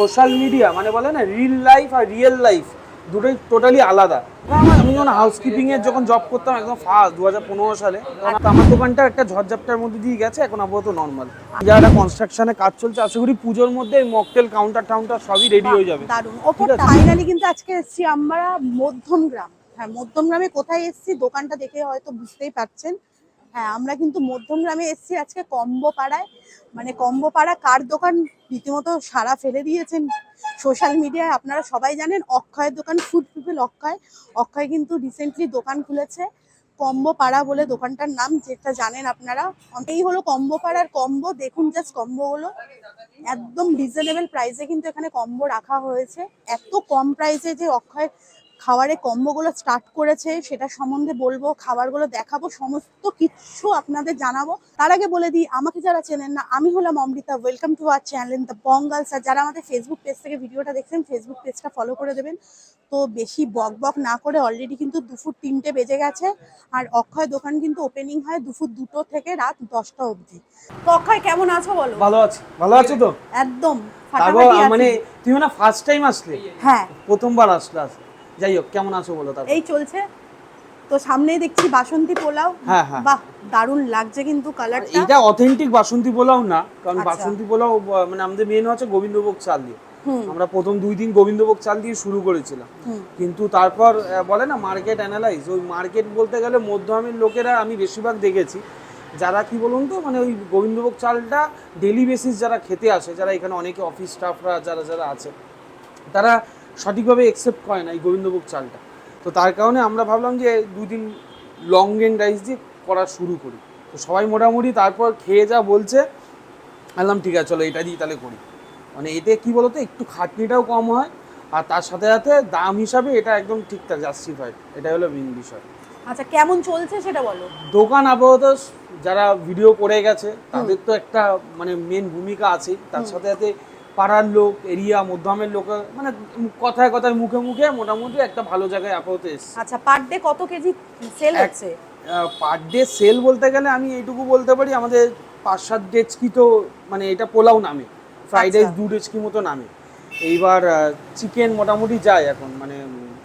Social media মানে বলে না রিল লাইফ আর রিয়েল লাইফ দুটোই টোটালি আলাদা। আমি যখন হাউসকিপিং এর যখন জব করতাম একদম ফার্স্ট দু হাজার পনেরো সালে আমার দোকানটা একটা ঝড়ঝাপটার মধ্যে দিয়ে গেছে এখন আপাতত নর্মাল যারা কনস্ট্রাকশনে কাজ চলছে আশা করি পুজোর মধ্যে মকটেল কাউন্টার টাউন্টার সবই রেডি হয়ে যাবে। দারুণ। ফাইনালি কিন্তু আজকে এসেছি আমরা মধ্যমগ্রাম। হ্যাঁ মধ্যমগ্রামে কোথায় এসেছি দোকানটা দেখে হয়তো বুঝতেই পারছেন। হ্যাঁ আমরা কিন্তু মধ্যমগ্রামে এসেছি আজকে কম্বো পাড়ায় মানে কম্বো পাড়া কার দোকান? রীতিমতো সারা ফেলে দিয়েছেন সোশ্যাল মিডিয়ায়। আপনারা সবাই জানেন অক্ষয়ের দোকান, ফুড পিপল অক্ষয়। অক্ষয় কিন্তু রিসেন্টলি দোকান খুলেছে। কম্বো পাড়া বলে দোকানটার নাম, যেটা জানেন আপনারা। এই হলো কম্বো পাড়ার কম্বো। দেখুন জাস্ট কম্বো হলো একদম রিজনেবল প্রাইসে কিন্তু এখানে কম্বো রাখা হয়েছে। এত কম প্রাইসে যে অক্ষয় খাবারের কম্বোগুলো স্টার্ট করেছে সেটা সম্বন্ধে বলব খাবারগুলো দেখাবো সমস্ত কিছু আপনাদের জানাব। তার আগে বলে দিই আমাকে যারা চেনেন না আমি হলাম Amrita. Welcome to our channel the Bangals আর যারা আমাদের ফেসবুক পেজ থেকে ভিডিওটা দেখছেন ফেসবুক পেজটা ফলো করে দেবেন। তো বেশি বক বক না করে অলরেডি কিন্তু দুপুর তিনটে বেজে গেছে। আর অক্ষয় দোকান কিন্তু ওপেনিং হয় দুপুর দুটো থেকে রাত দশটা অবধি। তো অক্ষয় কেমন আছো বলো? ভালো আছি। ভালো আছো তো? একদম মানে তুমি না ফার্স্ট টাইম আসলে? হ্যাঁ। প্রথমবার আসলে? আজ। যাই হোক কেমন আছো বলো তারপর? এই চলছে। তো সামনেই দেখছি বাসন্তী পোলাও। হ্যাঁ, হ্যাঁ। বাহ দারুণ লাগছে কিন্তু কালারটা এটা অথেন্টিক বাসন্তী পোলাও না কারণ আচ্ছা। বাসন্তী পোলাও মানে আমাদের মেন হচ্ছে গোবিন্দভোগ চাল দিয়ে। আমরা প্রথম দুই দিন গোবিন্দভোগ চাল দিয়ে শুরু করেছিলাম। কিন্তু তারপর বলে না মার্কেট অ্যানালাইজ ওই মার্কেট বলতে গেলে মধ্যমের লোকেরা আমি বেশিরভাগ দেখেছি। যারা কি বলুন তো মানে ওই গোবিন্দভোগ চালটা ডেলি বেসিস যারা খেতে আসে যারা এখানে অনেকে অফিস স্টাফরা যারা যারা আছে তারা সঠিকভাবে একসেপ্ট করে না এই গোবিন্দভোগ চালটা। তো তার কারণে আমরা ভাবলাম যে দুই দিন লং রেঞ্জ রাইস দিয়ে করা শুরু করি। তো সবাই মোটামুটি তারপর খেয়ে যা বলছে বললাম ঠিক আছে চলো এটা দিয়ে তাহলে করি। মানে এতে কি বলতো একটু খাটনিটাও কম হয় আর তার সাথে সাথে দাম হিসাবে এটা একদম ঠিকঠাক জাস্টিফাইড এটা হলো মেন বিষয়। আচ্ছা কেমন চলছে সেটা বলো। দোকান আপাতত যারা ভিডিও করে গেছে তাদের তো একটা মানে মেন ভূমিকা আছে তার সাথে সাথে পাড়ার লোক এরিয়া মধ্যমের লোক মানে কথায় কথায় মুখে মুখে মোটামুটি একটা ভালো জায়গায় আপাতত এসছে। আচ্ছা পার ডে কত কেজি সেল হচ্ছে? পার ডে সেল বলতে গেলে আমি এইটুকু বলতে পারি আমাদের পাঁচ সাত ডেচকি তো মানে এটা পোলাও নামে। ফ্রাইড রাইস আচ্ছা। দু ডেচকি মতো নামে। এইবার চিকেন মোটামুটি যায় এখন মানে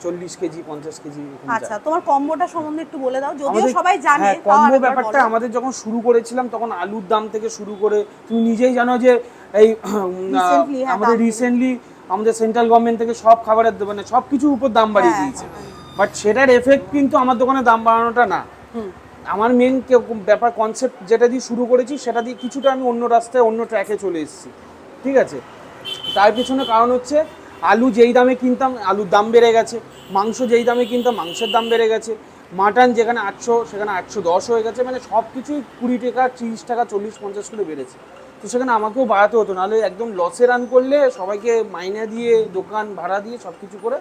চল্লিশ কেজি পঞ্চাশ কেজি আচ্ছা তোমার কম্বোটা সম্বন্ধে একটু বলে দাও যদিও সবাই জানে হ্যাঁ কম্বো ব্যাপারটা আমাদের যখন শুরু করেছিলাম তখন আলুর দাম থেকে শুরু করে তুমি নিজেই জানো যে এই হ্যাঁ, আমাদের রিসেন্টলি আমাদের সেন্ট্রাল গভর্নমেন্ট থেকে সব খাবারের মানে সব কিছুর উপর দাম বাড়িয়ে হ্যাঁ, দিয়েছে। বাট সেটার এফেক্ট কিন্তু আমার দোকানে দাম বাড়ানোটা না। আমার মেন ব্যাপার কনসেপ্ট যেটা দিয়ে শুরু করেছি সেটা দিয়ে কিছুটা আমি অন্য রাস্তায় অন্য ট্র্যাকে চলে এসেছি। ঠিক আছে? তার পিছনে কারণ হচ্ছে আলু যেই দামে কিনতাম আলুর দাম বেড়ে গেছে। মাংস যেই দামে কিনতাম মাংসের দাম বেড়ে গেছে। মাটন যেখানে আটশো সেখানে আটশো দশ হয়ে গেছে। মানে সব কিছুই কুড়ি টাকা তিরিশ টাকা চল্লিশ পঞ্চাশ করে বেড়েছে। তো সেখানে আমাকেও বাড়াতে হতো নাহলে একদম লসে রান করলে সবাইকে মাইনে দিয়ে দোকান ভাড়া দিয়ে সব কিছু করে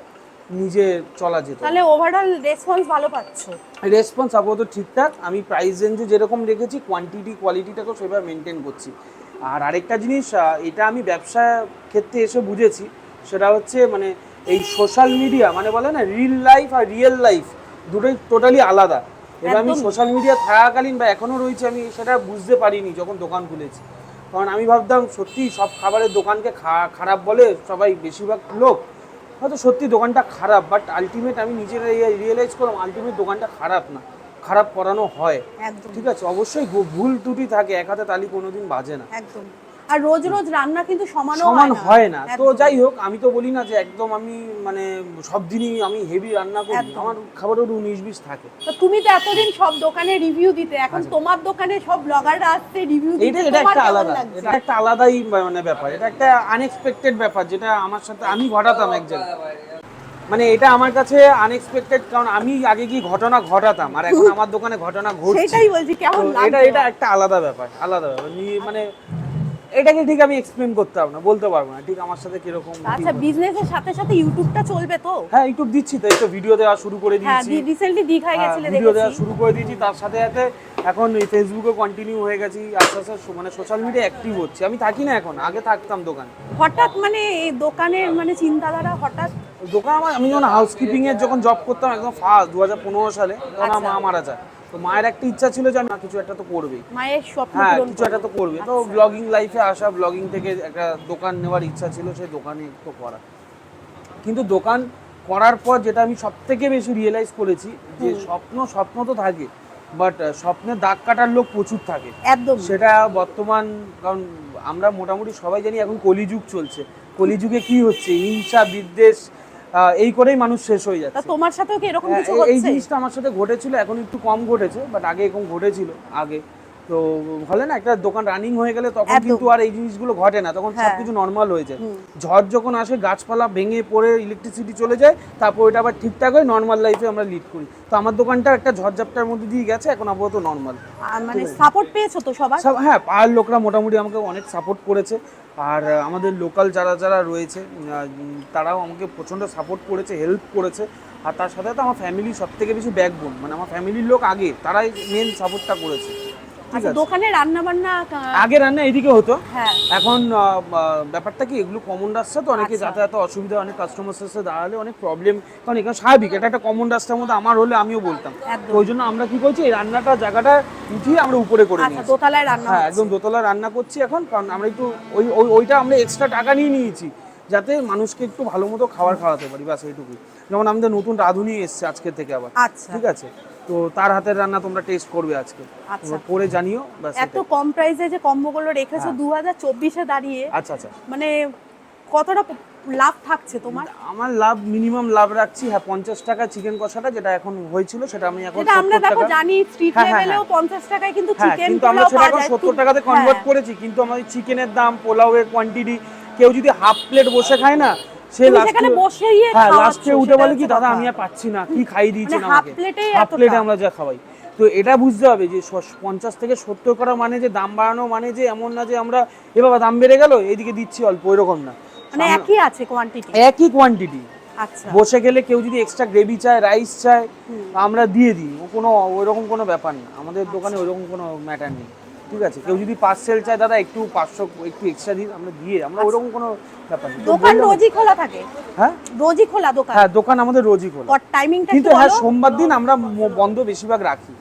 নিজে চলা যেত। তাহলে ওভারঅল রেসপন্স ভালো পাচ্ছ? রেসপন্স আপাতত ঠিকঠাক। আমি প্রাইস রেঞ্জও যেরকম রেখেছি কোয়ান্টিটি কোয়ালিটিটাকেও সেভাবে মেনটেন করছি। আর আরেকটা জিনিস এটা আমি ব্যবসা ক্ষেত্রে এসে বুঝেছি সেটা হচ্ছে মানে এই সোশ্যাল মিডিয়া মানে বলে না রিল লাইফ আর রিয়েল লাইফ দুটোই টোটালি আলাদা। এবার আমি সোশ্যাল মিডিয়া থাকাকালীন বা এখনও রয়েছে আমি সেটা বুঝতে পারিনি যখন দোকান খুলেছি। কারণ আমি ভাবতাম সত্যি সব খাবারের দোকানকে খারাপ বলে সবাই বেশিরভাগ লোক হয়তো সত্যি দোকানটা খারাপ বাট আলটিমেট আমি নিজের রিয়েলাইজ করলাম আলটিমেট দোকানটা খারাপ না। খারাপ করানো হয়। ঠিক আছে? অবশ্যই ভুল ত্রুটি থাকে এক হাতে তালি কোনোদিন বাজে না। একদম। আর রোজ রোজ রান্না কিন্তু সমান হয় না। তো যাই হোক আমি তো বলি না যে একদম আমি মানে সব দিনই আমি হেভি রান্না করি। আমার খাবারের উনিশ বিশ থাকে। তো তুমি তো এতদিন সব দোকানে রিভিউ দিতে এখন তোমার দোকানে সব ব্লগাররা আসছে রিভিউ দিতে এটা এটা একটা আলাদা এটা একটা আলাদাই মানে ব্যাপার। এটা একটা আনএক্সপেক্টেড ব্যাপার যেটা আমার সাথে আমি ঘটাতাম এক জায়গায় মানে এটা আমার কাছে আনএক্সপেক্টেড কারণ আমি আগে কি ঘটনা ঘটাতাম আর এখন আমার দোকানে ঘটনা ঘটছে। সেটাই বলছি কেমন এটা এটা একটা আলাদা ব্যাপার আলাদা ব্যাপার। মানে এটাকে ঠিক আমি এক্সপ্লেন করতে পারব না বলতে পারব না ঠিক আমার সাথে কীরকম আচ্ছা বিজনেসের সাথে সাথে ইউটিউবটা চলবে তো? হ্যাঁ ইউটিউব দিচ্ছি তো তো ভিডিও দেওয়া শুরু করে দিয়েছি হ্যাঁ দিয়েছি। রিসেন্টলি দীঘায় হ্যাঁ, গেছিলে ভিডিও দেওয়া শুরু করে দিয়েছি তার সাথে সাথে এখন এই ফেসবুকে কন্টিনিউ হয়ে গেছি আস্তে আস্তে মানে সোশ্যাল মিডিয়া অ্যাক্টিভ হচ্ছে। আমি থাকি না এখন আগে থাকতাম দোকানে। হঠাৎ মানে এই দোকানের মানে চিন্তাধারা হঠাৎ? দোকান আমার আমি যখন হাউসকিপিং এর যখন জব করতাম একদম ফার্স্ট দু হাজার পনেরো সালে তখন আমার মা মারা যায়। তো মায়ের একটা ইচ্ছা ছিল যে না কিছু একটা তো করবেই। মায়ের স্বপ্ন হ্যাঁ কিছু একটা তো করবে। তো আচ্ছা। ব্লগিং লাইফে আসা ব্লগিং থেকে একটা দোকান নেওয়ার ইচ্ছা ছিল সেই দোকানে তো করা। কিন্তু দোকান করার পর যেটা আমি সব থেকে বেশি রিয়েলাইজ করেছি যে স্বপ্ন স্বপ্ন তো থাকে বাট স্বপ্নে দাগ কাটার লোক প্রচুর থাকে। একদম। সেটা বর্তমান কারণ আমরা মোটামুটি সবাই জানি এখন কলিযুগ চলছে। কলিযুগে কি হচ্ছে? হিংসা বিদ্বেষ এই করেই মানুষ শেষ হয়ে যাচ্ছে। তোমার সাথেও কি এরকম হ্যাঁ, কিছু এই- এই জিনিসটা আমার সাথে ঘটেছিল এখন একটু কম ঘটেছে বাট আগে এরকম ঘটেছিল আগে। তো বলে না একটা দোকান রানিং হয়ে গেলে তখন কিন্তু আর এই জিনিসগুলো ঘটে না তখন হ্যাঁ। সবকিছু নর্মাল হয়ে যায়। ঝড় যখন আসে গাছপালা ভেঙে পড়ে ইলেকট্রিসিটি চলে যায় তারপর ওটা আবার ঠিকঠাক হয় নর্মাল লাইফে আমরা লিড করি। তো আমার দোকানটা একটা ঝড়ঝাপটার মধ্যে দিয়ে গেছে এখন আপাতত নর্মাল মানে সাপোর্ট পেয়েছ তো সবার? হ্যাঁ পাড়ার লোকরা মোটামুটি আমাকে অনেক সাপোর্ট করেছে। আর আমাদের লোকাল যারা যারা রয়েছে তারাও আমাকে প্রচণ্ড সাপোর্ট করেছে হেল্প করেছে। আর তার সাথে তো আমার ফ্যামিলি সব থেকে বেশি ব্যাকবোন মানে আমার ফ্যামিলির লোক আগে তারাই মেন সাপোর্টটা করেছে। আচ্ছা দোকানে রান্না বান্না আগে রান্না এইদিকে হতো। হ্যাঁ। এখন ব্যাপারটা কি এগুলো কমন রাস্তা তো অনেকে আচ্ছা। যাতায়াতে অসুবিধা অনেক কাস্টমার সাথে দাঁড়ালে অনেক প্রবলেম কারণ এখানে স্বাভাবিক এটা একটা কমন রাস্তার মধ্যে আমার হলে আমিও বলতাম। ওই জন্য আমরা কি করছি এই রান্নাটা জায়গাটা উঠিয়ে আমরা উপরে করে আচ্ছা নিয়েছি। দোতলায় রান্না হ্যাঁ একদম দোতলা রান্না করছি এখন কারণ আমরা একটু ওই ওই ওইটা আমরা এক্সট্রা টাকা নিয়ে নিয়েছি যাতে মানুষকে একটু ভালো মতো খাবার খাওয়াতে পারি ব্যাস এইটুকুই। যেমন আমাদের নতুন রাঁধুনি এসছে আজকে থেকে আবার। আচ্ছা। ঠিক আছে? তো তার হাতের রান্না তোমরা টেস্ট করবে আজকে। আচ্ছা। করে জানিও এত কম প্রাইসে যে কম্বোগুলো রেখেছো হ্যাঁ। দু হাজার চব্বিশে দাঁড়িয়ে আচ্ছা আচ্ছা। মানে কতটা লাভ থাকছে তোমার? আমার লাভ মিনিমাম লাভ রাখছি হ্যাঁ পঞ্চাশ টাকা চিকেন কষাটা যেটা এখন হয়েছিল সেটা আমি এখন আমরা দেখো জানি স্ট্রিট হ্যাঁ, হ্যাঁ, লেভেলেও পঞ্চাশ টাকায় কিন্তু চিকেন কিন্তু আমরা সেটা এখন সত্তর টাকাতে কনভার্ট করেছি কিন্তু আমাদের চিকেনের দাম পোলাওয়ের কোয়ান্টিটি কেউ যদি হাফ প্লেট বসে খায় না সে লাস্টে বসে হ্যাঁ লাস্টে উঠে বলে কি দাদা আমি আর পাচ্ছি না। কি খাই দিয়েছেন মানে আমাকে? হাফ প্লেটে আমরা যা খাওয়াই। তো এটা বুঝতে হবে যে পঞ্চাশ থেকে সত্তর করা মানে যে দাম বাড়ানো মানে যে এমন না যে আমরা এ বাবা দাম বেড়ে গেল এইদিকে দিচ্ছি অল্প এরকম না। মানে একই আছে কোয়ান্টিটি একই কোয়ান্টিটি আচ্ছা। বসে গেলে কেউ যদি এক্সট্রা গ্রেভি চায় রাইস চায় আমরা দিয়ে দিই। ও কোনো ওইরকম কোনো ব্যাপার না। আমাদের দোকানে ওইরকম কোনো ম্যাটার নেই। ঠিক আছে কেউ যদি পার্সেল চায় দাদা একটু পাঁচশো একটু এক্সট্রা দিন আমরা দিয়ে আমরা ওরকম কোনো ব্যাপার নেই। দোকান রোজই খোলা থাকে? হ্যাঁ? রোজই খোলা দোকান? হ্যাঁ দোকান আমাদের রোজই খোলা। আর টাইমিংটা কিন্তু হ্যাঁ সোমবার দিন আমরা বন্ধ বেশিরভাগ রাখি।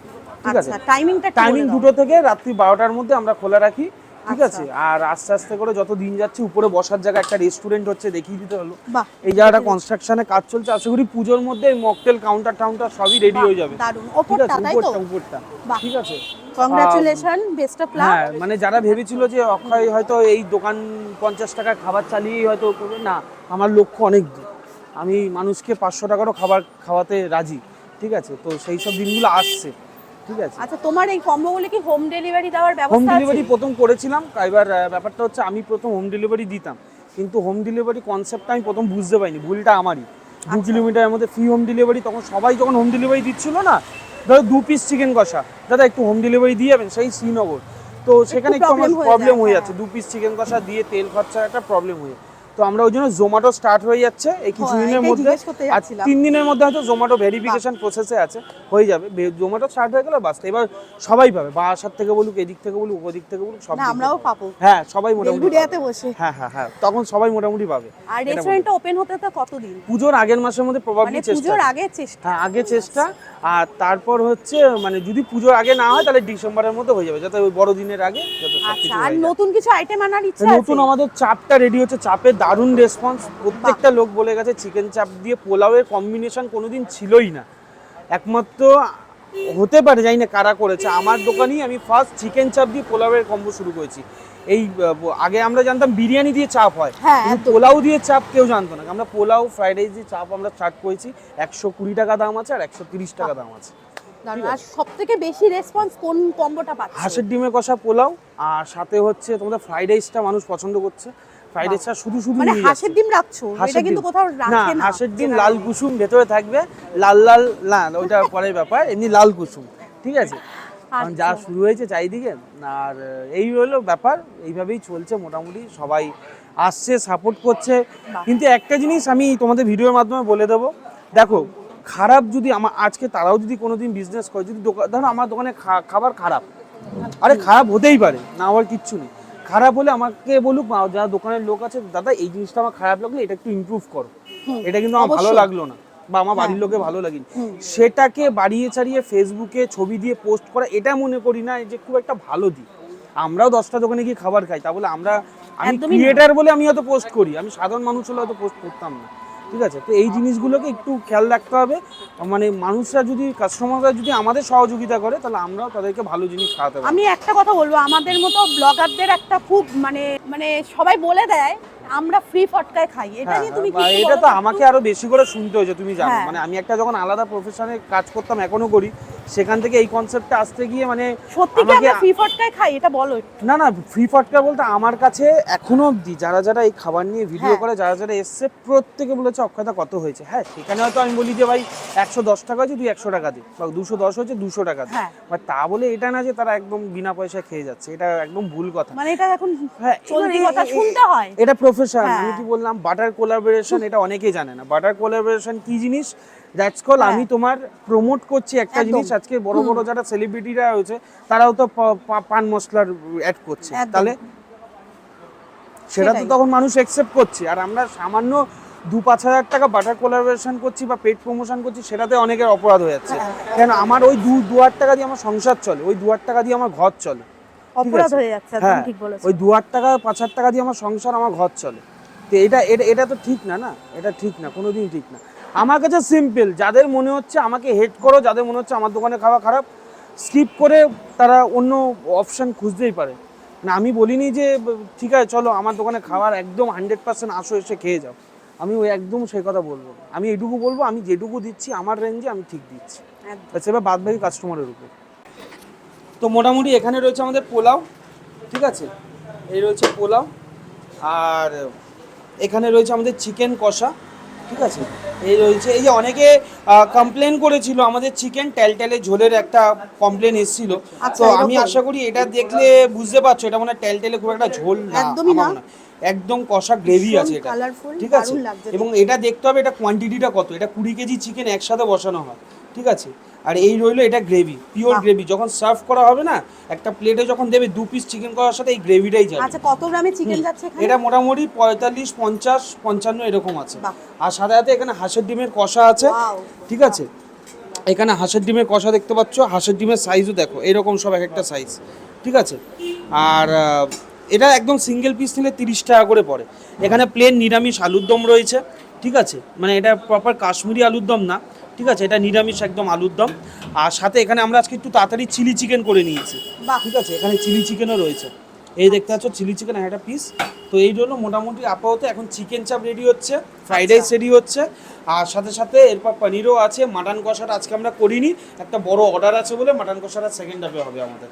ঠিক আছে? আচ্ছা টাইমিংটা টাইমিং দুটো থেকে রাত্রি বারোটার মধ্যে আমরা খোলা রাখি। ঠিক আচ্ছা। আছে? আর আস্তে আস্তে করে যত দিন যাচ্ছে উপরে বসার জায়গা একটা রেস্টুরেন্ট হচ্ছে দেখিয়ে দিতে হলো। এই জায়গাটা কনস্ট্রাকশনে কাজ চলছে। আশা করি পুজোর মধ্যে মকটেল কাউন্টার টাউন্টার সবই রেডি হয়ে যাবে। ঠিক আছে উপরটা উপরটা। ঠিক আছে? কংগ্রাচুলেশন বেস্ট অফ লাক হ্যাঁ মানে যারা ভেবেছিল যে অক্ষয় হয়তো এই দোকান পঞ্চাশ টাকার খাবার চালিয়েই হয়তো করবে না আমার লক্ষ্য অনেক দূর। আমি মানুষকে পাঁচশো টাকারও খাবার খাওয়াতে রাজি। ঠিক আছে? তো সেই সব দিনগুলো আসছে। ঠিক আছে। আচ্ছা তোমার এই কম্বোগুলো কি হোম ডেলিভারি দেওয়ার ব্যবস্থা আছে? ডেলিভারি প্রথম করেছিলাম এবার ব্যাপারটা হচ্ছে আমি প্রথম হোম ডেলিভারি দিতাম। কিন্তু হোম ডেলিভারি কনসেপ্টটা আমি প্রথম বুঝতে পারিনি ভুলটা আমারই। দু আচ্ছা। কিলোমিটারের মধ্যে ফ্রি হোম ডেলিভারি তখন সবাই যখন হোম ডেলিভারি দিচ্ছিল না ধরো দু পিস চিকেন কষা দাদা একটু হোম ডেলিভারি দিয়ে যাবেন সেই শ্রীনগর। তো সেখানে একটু আমার প্রবলেম হয়ে হ্যাঁ। যাচ্ছে দু পিস চিকেন কষা দিয়ে তেল খরচা একটা প্রবলেম হয়ে তো আমরা ওই জন্য জোম্যাটো স্টার্ট হয়ে যাচ্ছে এই হ্যাঁ, দিনের মধ্যে। আর তিন দিনের মধ্যে হয়তো জোম্যাটো ভেরিফিকেশন প্রসেসে আছে হয়ে যাবে। জোম্যাটো স্টার্ট হয়ে গেলে বাস এবার সবাই পাবে বাসার থেকে বলুক এদিক থেকে বলুক ওদিক থেকে বলুক সব দিক আমরাও। পাবো। হ্যাঁ সবাই মোটামুটি। বসে। হ্যাঁ হ্যাঁ হ্যাঁ তখন সবাই মোটামুটি পাবে। আর রেস্টুরেন্টটা ওপেন হতে তো কতদিন? পুজোর আগের মাসের মধ্যে মানে প্রবাবলি চেষ্টা। পুজোর আগে চেষ্টা। হ্যাঁ আগে চেষ্টা। আর তারপর হচ্ছে মানে যদি পুজোর আগে না হয় তাহলে ডিসেম্বরের মধ্যে হয়ে যাবে যাতে ওই বড়দিনের আগে যাতে সব আচ্ছা কিছু আর নতুন কিছু আইটেম আনার ইচ্ছা নতুন আমাদের চাপটা রেডি হচ্ছে চাপের দারুণ রেসপন্স প্রত্যেকটা লোক বলে গেছে চিকেন চাপ দিয়ে পোলাওয়ের কম্বিনেশন কোনোদিন ছিলই না। একমাত্র হতে পারে জানি না কারা করেছে। আমার দোকানেই আমি ফার্স্ট চিকেন চাপ দিয়ে পোলাওয়ের কম্বো শুরু করেছি। এই আগে আমরা জানতাম বিরিয়ানি দিয়ে চাপ হয়। হ্যাঁ পোলাও দিয়ে চাপ কেউ জানতো না। আমরা পোলাও ফ্রাইড রাইস দিয়ে চাপ আমরা স্টার্ট করেছি। একশো কুড়ি টাকা দাম আছে আর একশো তিরিশ টাকা দাম আছে। আর সব থেকে বেশি রেসপন্স কোন কম্বোটা পাচ্ছে? হাঁসের ডিমে কষা পোলাও আর সাথে হচ্ছে তোমাদের ফ্রাইড রাইসটা মানুষ পছন্দ করছে। ফ্রাইড রাইসটা শুধু শুধু মানে হাঁসের ডিম রাখছো এটা কিন্তু কোথাও রাখে না হাঁসের ডিম লাল কুসুম ভেতরে থাকবে। লাল লাল না ওইটা পরের ব্যাপার এমনি লাল কুসুম ঠিক আছে? কারণ যা আচ্ছা। শুরু হয়েছে চারিদিকে আর এই হলো ব্যাপার এইভাবেই চলছে মোটামুটি সবাই আসছে সাপোর্ট করছে। কিন্তু একটা জিনিস আমি তোমাদের ভিডিওর মাধ্যমে বলে দেবো। দেখো খারাপ যদি আমার আজকে তারাও যদি কোনোদিন বিজনেস করে যদি দোকান ধরো আমার দোকানে খাবার খারাপ। আরে খারাপ হতেই পারে না হওয়ার কিচ্ছু নেই। খারাপ হলে আমাকে বলুক যারা দোকানের লোক আছে দাদা এই জিনিসটা আমার খারাপ লাগল এটা একটু ইমপ্রুভ করো। এটা কিন্তু আমার ভালো লাগল না বা আমার বাড়ির লোকে ভালো লাগেনি। সেটাকে বাড়িয়ে ছাড়িয়ে ফেসবুকে ছবি দিয়ে পোস্ট করা এটা মনে করি না যে খুব একটা ভালো দিক। আমরাও দশটা দোকানে গিয়ে খাবার খাই তা বলে আমরা আমি ক্রিয়েটার বলে আমি হয়তো পোস্ট করি আমি সাধারণ মানুষ হলে হয়তো পোস্ট করতাম না। ঠিক আছে? তো এই জিনিসগুলোকে একটু খেয়াল রাখতে হবে। মানে মানুষরা যদি কাস্টমাররা যদি আমাদের সহযোগিতা করে তাহলে আমরাও তাদেরকে ভালো জিনিস খাওয়াতে পারি আমি একটা কথা বলব আমাদের মতো ব্লগারদের একটা খুব মানে মানে সবাই বলে দেয় আমরা ফ্রি ফটকায় খাই। এটা হ্যাঁ, নিয়ে তুমি কি এটা তো আমাকে আরও বেশি করে শুনতে হয়েছে তুমি জানো। হ্যাঁ। মানে আমি একটা যখন আলাদা প্রফেশনে কাজ করতাম এখনও করি সেখান থেকে এই কনসেপ্টটা আসতে গিয়ে মানে সত্যি কি আমরা ফ্রি ফটকায় খাই? এটা বলো না না ফ্রি ফটকা বলতে আমার কাছে এখনও অবধি যারা যারা এই খাবার নিয়ে ভিডিও হ্যাঁ। করে যারা যারা এসছে প্রত্যেকে বলেছে অক্ষয়তা কত হয়েছে? হ্যাঁ সেখানে হয়তো আমি বলি যে ভাই একশো দশ টাকা হয়েছে তুই একশো টাকা দে বা দুশো দশ হয়েছে দুশো টাকা দে। হ্যাঁ। বাট তা বলে এটা না যে তারা একদম বিনা পয়সায় খেয়ে যাচ্ছে এটা একদম ভুল কথা। মানে এটা এখন হ্যাঁ চলতি কথা শুনতে হয়। এটা প্রফেশন। আমি কি বললাম বাটার কোলাবোরেশন এটা অনেকেই জানে না। বাটার কোলাবোরেশন কি জিনিস? দ্যাটস কল হ্যাঁ। আমি তোমার প্রমোট করছি একটা জিনিস। আজকে বড় বড় যারা সেলিব্রিটিরা হয়েছে তারাও তো পান মশলার অ্যাড করছে। তাহলে সেটা তো তখন মানুষ অ্যাকসেপ্ট করছে। আর আমরা সামান্য দু পাঁচ হাজার টাকা বাটার কোলাবোরেশন করছি বা পেট প্রমোশন করছি সেটাতে অনেকের অপরাধ হয়ে যাচ্ছে। হ্যাঁ। কেন আমার ওই দু দু হাজার টাকা দিয়ে আমার সংসার চলে ওই দু হাজার টাকা দিয়ে আমার ঘর চলে। অপরাধ হয়ে যাচ্ছে হ্যাঁ ঠিক বলেছ। ওই দু হাজার টাকা পাঁচ হাজার টাকা দিয়ে আমার সংসার আমার ঘর চলে। তো এটা এটা এটা তো ঠিক না না? এটা ঠিক না কোনোদিন ঠিক না। আমার কাছে সিম্পল যাদের মনে হচ্ছে আমাকে হেড করো যাদের মনে হচ্ছে আমার দোকানে খাওয়া খারাপ স্কিপ করে তারা অন্য অপশান খুঁজতেই পারে। না আমি বলিনি যে ঠিক আছে চলো আমার দোকানে খাবার একদম হান্ড্রেড পার্সেন্ট আসো এসে খেয়ে যাও। আমি ওই একদম সেই কথা বলব। আমি এটুকু বলব আমি যেটুকু দিচ্ছি আমার রেঞ্জে আমি ঠিক দিচ্ছি। এবার বাদ বাকি কাস্টমারের উপর। তো মোটামুটি এখানে রয়েছে আমাদের পোলাও ঠিক আছে? এই রয়েছে পোলাও আর এখানে রয়েছে আমাদের চিকেন কষা। ঠিক আছে? এই রয়েছে এই যে অনেকে কমপ্লেন করেছিল আমাদের চিকেন টেলটেলে ঝোলের একটা কমপ্লেন এসেছিল। আচ্ছা, তো আমি আশা করি এটা দেখলে বুঝতে পারছ এটা মনে ট্যালট্যালে খুব একটা ঝোল না একদমই না। একদম কষা গ্রেভি আছে এটা। ঠিক আছে? এবং এটা দেখতে হবে এটা কোয়ান্টিটিটা কত? এটা কুড়ি কেজি চিকেন একসাথে বসানো হয়। ঠিক আছে? আর এই রইল এটা গ্রেভি পিওর গ্রেভি যখন সার্ভ করা হবে না একটা প্লেটে যখন দেবে দু পিস চিকেন করার সাথে এই গ্রেভিটাই যাবে। আচ্ছা কত গ্রামে চিকেন যাচ্ছে এখানে? এটা মোটামুটি পঁয়তাল্লিশ পঞ্চাশ পঞ্চান্ন এরকম আছে। আর সাথে সাথে এখানে হাঁসের ডিমের কষা আছে। ঠিক আছে? এখানে হাঁসের ডিমের কষা দেখতে পাচ্ছ। হাঁসের ডিমের সাইজও দেখো এরকম সব এক একটা সাইজ ঠিক আছে? আর এটা একদম সিঙ্গেল পিস নিলে তিরিশ টাকা করে পড়ে। এখানে প্লেন নিরামিষ আলুর দম রয়েছে। ঠিক আছে? মানে এটা প্রপার কাশ্মীরি আলুর দম না। ঠিক আছে? এটা নিরামিষ একদম আলুর দম। আর সাথে এখানে আমরা আজকে একটু তাড়াতাড়ি চিলি চিকেন করে নিয়েছি। ঠিক আছে? এখানে চিলি চিকেনও রয়েছে। এই দেখতে পাচ্ছ চিলি চিকেন একটা পিস তো এই জন্য মোটামুটি আপাতত এখন চিকেন চাপ রেডি হচ্ছে ফ্রাইড রাইস রেডি হচ্ছে। আর সাথে সাথে এরপর পনিরও আছে। মাটন কষাটা আজকে আমরা করিনি। একটা বড় অর্ডার আছে বলে মাটন কষাটা সেকেন্ড হাফে হবে আমাদের।